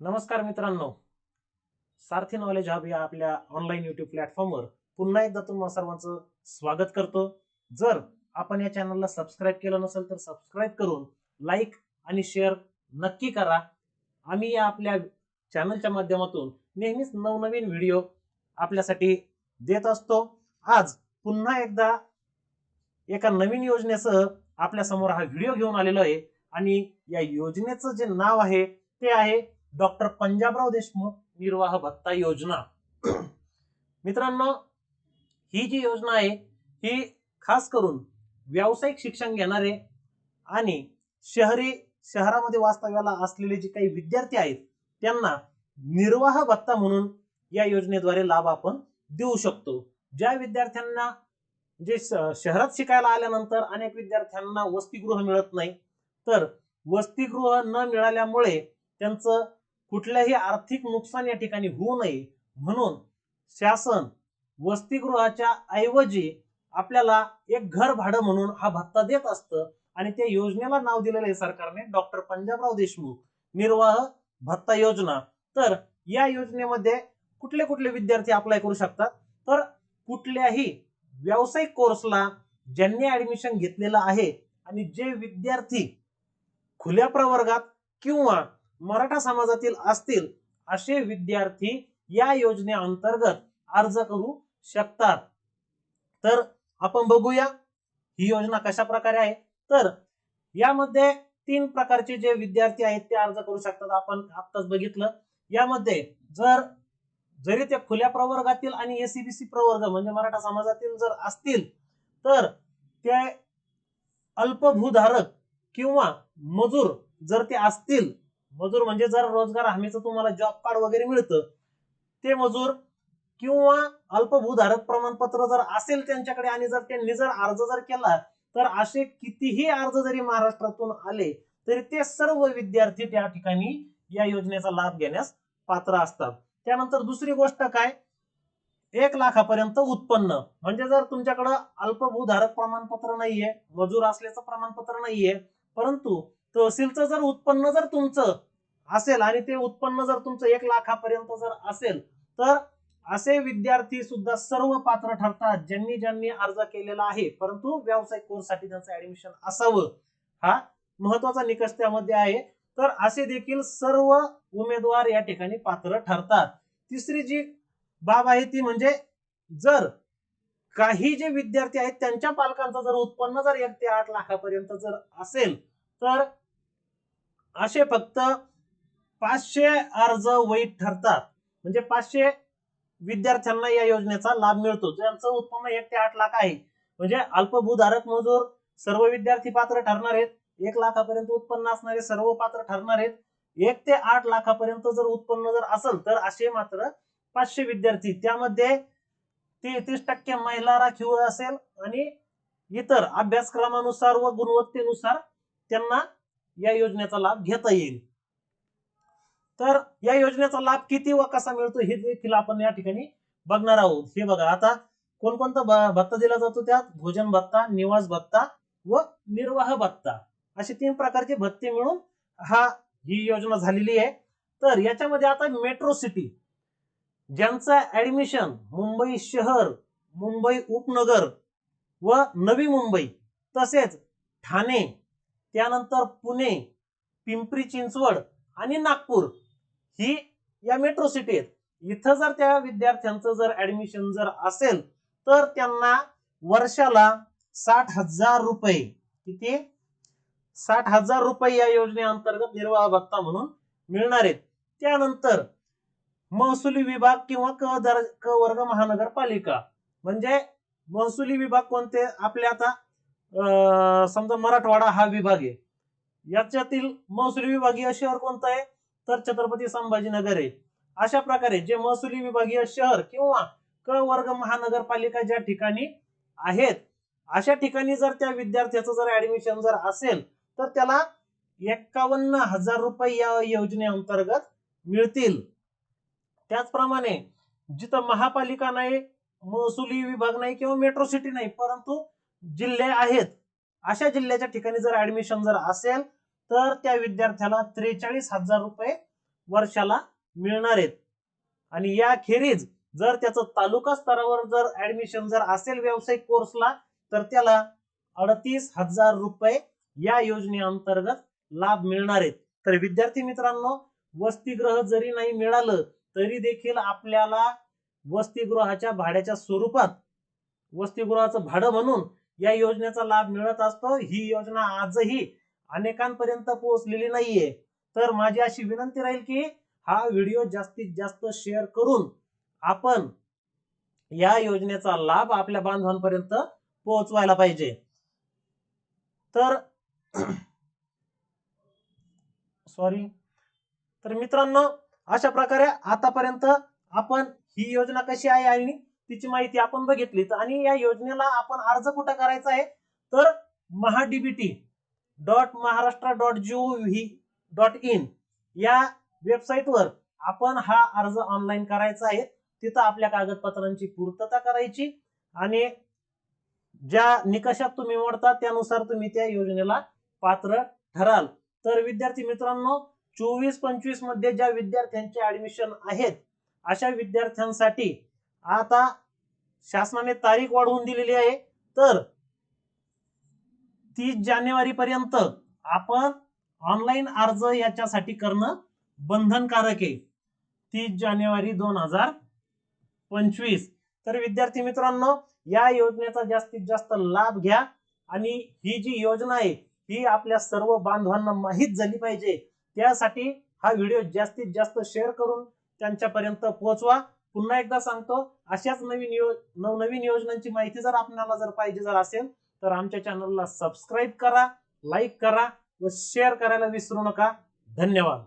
नमस्कार मित्रांनो. सारथी knowledge hub या आपल्या ऑनलाईन युट्यूब प्लॅटफॉर्मवर पुन्हा एकदा तुम्हाला सर्वांचं स्वागत करतो. जर आपण या चॅनलला सबस्क्राईब केलं नसेल तर सबस्क्राईब करून लाईक आणि शेअर नक्की करा. आम्ही या आपल्या चॅनलच्या माध्यमातून नेहमीच नवनवीन व्हिडिओ आपल्यासाठी देत असतो. आज पुन्हा एकदा एका नवीन योजनेसह आपल्यासमोर हा व्हिडिओ घेऊन आलेलो आहे. आणि या योजनेचं जे नाव आहे ते आहे डॉक्टर पंजाबराव देशमुख निर्वाह भत्ता योजना. मित्रांनो ही जी योजना आहे ही खास करून व्यावसायिक शिक्षण घेणारे आणि शहरी शहरामध्ये वास्तव्याला असलेले जे काही विद्यार्थी आहेत त्यांना निर्वाह भत्ता म्हणून या योजनेद्वारे लाभ आपण देऊ शकतो. ज्या विद्यार्थ्यांना जे श- शहरात शिकायला आल्यानंतर अनेक विद्यार्थ्यांना वसतिगृह मिळत नाही तर वसतिगृह न मिळाल्यामुळे त्यांचं कुठल्याही आर्थिक नुकसान या ठिकाणी होऊ नये म्हणून शासन वसतिगृहाच्या ऐवजी आपल्याला एक घर भाडं म्हणून हा भत्ता देत असतं आणि त्या योजनेला नाव दिलेलं आहे सरकारने डॉक्टर पंजाबराव देशमुख. निर्वाह भत्ता योजना. तर या योजनेमध्ये कुठले कुठले विद्यार्थी अप्लाय करू शकतात? तर कुठल्याही व्यावसायिक कोर्सला ज्यांनी ऍडमिशन घेतलेलं आहे आणि जे विद्यार्थी खुल्या प्रवर्गात किंवा मराठा समाजातील असतील असे विद्यार्थी या योजनेअंतर्गत अर्ज करू शकतात. तर आपण बघूया ही योजना कशा प्रकारे आहे? तर यामध्ये तीन प्रकारचे जे विद्यार्थी आहेत ते अर्ज करू शकतात. आपण आत्ताच बघितलं. यामध्ये जर जरी ते खुल्या प्रवर्गातील आणि एसीबीसी प्रवर्ग म्हणजे मराठा समाजातील जर असतील तर ते अल्पभूधारक किंवा मजूर जर ते असतील मजूर म्हणजे जर रोजगार हमीचं तुम्हाला जॉब कार्ड वगैरे मिळतं ते मजूर किंवा अल्पभूधारक प्रमाणपत्र जर असेल त्यांच्याकडे आणि जर त्यांनी जर अर्ज जर केला तर असे कितीही अर्ज जरी महाराष्ट्रातून आले तरी ते सर्व विद्यार्थी त्या ठिकाणी या योजनेचा लाभ घेण्यास पात्र असतात. त्यानंतर दुसरी गोष्ट काय? एक लाखापर्यंत उत्पन्न. म्हणजे जर तुमच्याकडं अल्पभूधारक प्रमाणपत्र नाहीये मजूर असल्याचं प्रमाणपत्र नाहीये परंतु तहसीलचं जर उत्पन्न जर तुमचं असेल आणि ते उत्पन्न जर तुमचं एक लाखापर्यंत जर असेल तर असे विद्यार्थी सुद्धा सर्व पात्र ठरतात ज्यांनी ज्यांनी अर्ज केलेला आहे. परंतु व्यावसायिक कोर्ससाठी त्यांचं ऍडमिशन असावं हा महत्त्वाचा निकष त्यामध्ये आहे. तर असे देखील सर्व उमेदवार या ठिकाणी पात्र ठरतात. तिसरी जी बाब आहे ती म्हणजे जर काही जे विद्यार्थी आहेत त्यांच्या पालकांचं जर उत्पन्न जर एक ते आठ लाखापर्यंत जर असेल तर असे फक्त पाचशे अर्ज वैध ठरतात. म्हणजे पाचशे विद्यार्थ्यांना या योजनेचा लाभ मिळतो. ज्यांचं उत्पन्न एक ते आठ लाख आहे. म्हणजे अल्पभूधारक मजूर सर्व विद्यार्थी पात्र ठरणार आहेत. एक लाखापर्यंत उत्पन्न असणारे सर्व पात्र ठरणार आहेत. एक ते आठ लाखापर्यंत जर उत्पन्न जर असेल तर असे मात्र पाचशे विद्यार्थी. त्यामध्ये तेहतीस टक्के महिला राखीव असेल आणि इतर अभ्यासक्रमानुसार व गुणवत्तेनुसार त्यांना या योजनेचा लाभ घेता येईल. तर या योजनेचा लाभ किती व कसा मिळतो हे देखील आपण या ठिकाणी बघणार आहोत. हे बघा आता कोणकोणता भत्ता दिला जातो त्यात? भोजन भत्ता निवास भत्ता व निर्वाह भत्ता. असे तीन प्रकारचे भत्ते मिळून हा ही योजना झालेली आहे. तर याच्यामध्ये आता मेट्रो सिटी ज्यांचं ऍडमिशन मुंबई शहर मुंबई उपनगर व नवी मुंबई तसेच ठाणे त्यानंतर पुणे पिंपरी चिंचवड आणि नागपूर ही या मेट्रो सिटी आहेत. इथं जर त्या विद्यार्थ्यांचं जर ऍडमिशन जर असेल तर त्यांना वर्षाला साठ हजार रुपये किती? साठ हजार रुपये या योजनेअंतर्गत निर्वाह भत्ता म्हणून मिळणार आहेत. त्यानंतर महसुली विभाग किंवा क दर क वर्ग महानगरपालिका म्हणजे महसुली विभाग कोणते? आपले आता समजा मराठवाडा हा विभाग आहे. याच्यातील महसुली विभागीय शहर कोणतं आहे? तर छत्रपती संभाजीनगर आहे. अशा प्रकारे जे महसुली विभागीय शहर किंवा क वर्ग महानगरपालिका ज्या ठिकाणी आहेत अशा ठिकाणी जर त्या विद्यार्थ्याचं जर ऍडमिशन जर असेल तर त्याला एक्कावन्न हजार रुपये या योजनेअंतर्गत मिळतील. त्याचप्रमाणे जिथं महापालिका नाही महसुली विभाग नाही किंवा मेट्रो सिटी नाही परंतु जिल्हे आहेत. अशा जिल्ह्याच्या ठिकाणी जर ऍडमिशन जर असेल तर त्या विद्यार्थ्याला त्रेचाळीस हजार रुपये वर्षाला मिळणार आहेत. आणि याखेरीज जर त्याचं तालुका स्तरावर जर ऍडमिशन जर असेल व्यावसायिक कोर्सला तर त्याला अडतीस हजार रुपये या योजनेअंतर्गत लाभ मिळणार आहेत. तर विद्यार्थी मित्रांनो वसतिगृह जरी नाही मिळालं तरी देखील आपल्याला वसतिगृहाच्या भाड्याच्या स्वरूपात वसतिगृहाचं भाडं म्हणून या योजनेचा लाभ मिळत असतो. ही योजना आजही अनेकांपर्यंत पोहोचलेली नाहीये. तर माझी अशी विनंती राहील की हा व्हिडिओ जास्तीत जास्त शेअर करून आपण या योजनेचा लाभ आपल्या बांधवांपर्यंत पोहोचवायला पाहिजे. तर सॉरी तर मित्रांनो अशा प्रकारे आतापर्यंत आपण ही योजना कशी आहे आणि तिची माहिती आपण बघितली. आणि या योजनेला आपण अर्ज कुठं करायचा आहे? तर MahaDBT dot Maharashtra dot V dot in या वेबसाईटवर आपण हा अर्ज ऑनलाईन करायचा आहे. तिथं आपल्या कागदपत्रांची पूर्तता करायची आणि ज्या निकषात तुम्ही मोडता त्यानुसार तुम्ही त्या योजनेला पात्र ठराल. तर विद्यार्थी मित्रांनो चोवीस पंचवीसमध्ये ज्या विद्यार्थ्यांचे ऍडमिशन आहेत अशा विद्यार्थ्यांसाठी आता शासनाने तारीख वाढवून दिलेली आहे. तर तीस जानेवारी पर्यंत आपण ऑनलाईन अर्ज याच्यासाठी करणं बंधनकारक आहे. तीस जानेवारी दोन हजार पंचवीस. तर विद्यार्थी मित्रांनो या योजनेचा जास्तीत जास्त लाभ घ्या आणि ही जी योजना आहे ही आपल्या सर्व बांधवांना माहीत झाली पाहिजे. त्यासाठी हा व्हिडिओ जास्तीत जास्त शेअर करून त्यांच्यापर्यंत पोहोचवा. पुन्हा एकदा सांगतो अशाच नवीन यो नवनवीन योजनांची माहिती जर आपल्याला जर पाहिजे जर असेल तर आमच्या चॅनलला सबस्क्राईब करा लाईक करा व शेअर करायला विसरू नका. धन्यवाद.